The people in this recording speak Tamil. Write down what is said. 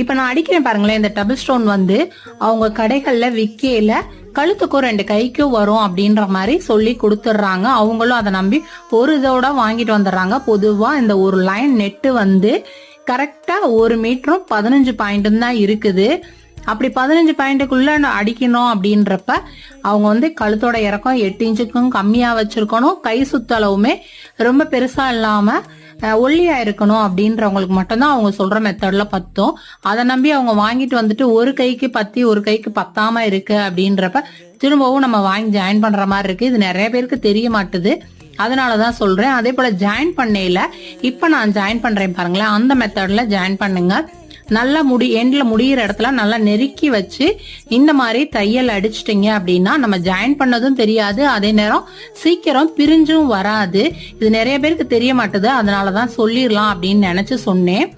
இப்ப நான் அடிக்கிறேன் பாருங்களேன் இந்த டபுள் ஸ்டோன் வந்து அவங்க கடைகள்ல விற்கையில கழுத்துக்கும் ரெண்டு கைக்கும் வரும் அப்படின்ற மாதிரி சொல்லி கொடுத்துட்றாங்க. அவங்களும் அதை நம்பி ஒரு இதோட வாங்கிட்டு வந்துடுறாங்க. பொதுவா இந்த ஒரு லைன் நெட்டு வந்து கரெக்டா ஒரு மீட்டரும் பதினஞ்சு பாயிண்ட்டும் தான் இருக்குது. அப்படி பதினஞ்சு பாயிண்ட்டுக்குள்ள அடிக்கணும் அப்படின்றப்ப அவங்க வந்து கழுத்தோட இறக்கம் எட்டு இன்ச்சுக்கும் கம்மியா வச்சிருக்கணும். கை சுத்தளவுமே ரொம்ப பெருசா இல்லாம ஒல்லியா இருக்கணும் அப்படின்றவங்களுக்கு மட்டும்தான் அவங்க சொல்ற மெத்தட்ல பத்தும். அதை நம்பி அவங்க வாங்கிட்டு வந்துட்டு ஒரு கைக்கு பத்தி ஒரு கைக்கு பத்தாம இருக்கு அப்படின்றப்ப திரும்பவும் நம்ம வாங்கி ஜாயின் பண்ற மாதிரி இருக்கு. இது நிறைய பேருக்கு தெரிய மாட்டுது. அதனாலதான் சொல்றேன். அதே போல ஜாயின் பண்ணையில இப்ப நான் ஜாயின் பண்றேன் பாருங்களேன். அந்த மெத்தட்ல ஜாயின் பண்ணுங்க. நல்லா முடி எண்ட்ல முடியிற இடத்துல நல்லா நெருக்கி வச்சு இந்த மாதிரி தையல் அடிச்சிட்டிங்க அப்படின்னா நம்ம ஜாயின் பண்ணதும் தெரியாது. அதே நேரம் சீக்கிரம் பிரிஞ்சும் வராது. இது நிறைய பேருக்கு தெரிய மாட்டுது. அதனாலதான் சொல்லிடலாம் அப்படின்னு நினைச்சு சொன்னேன்.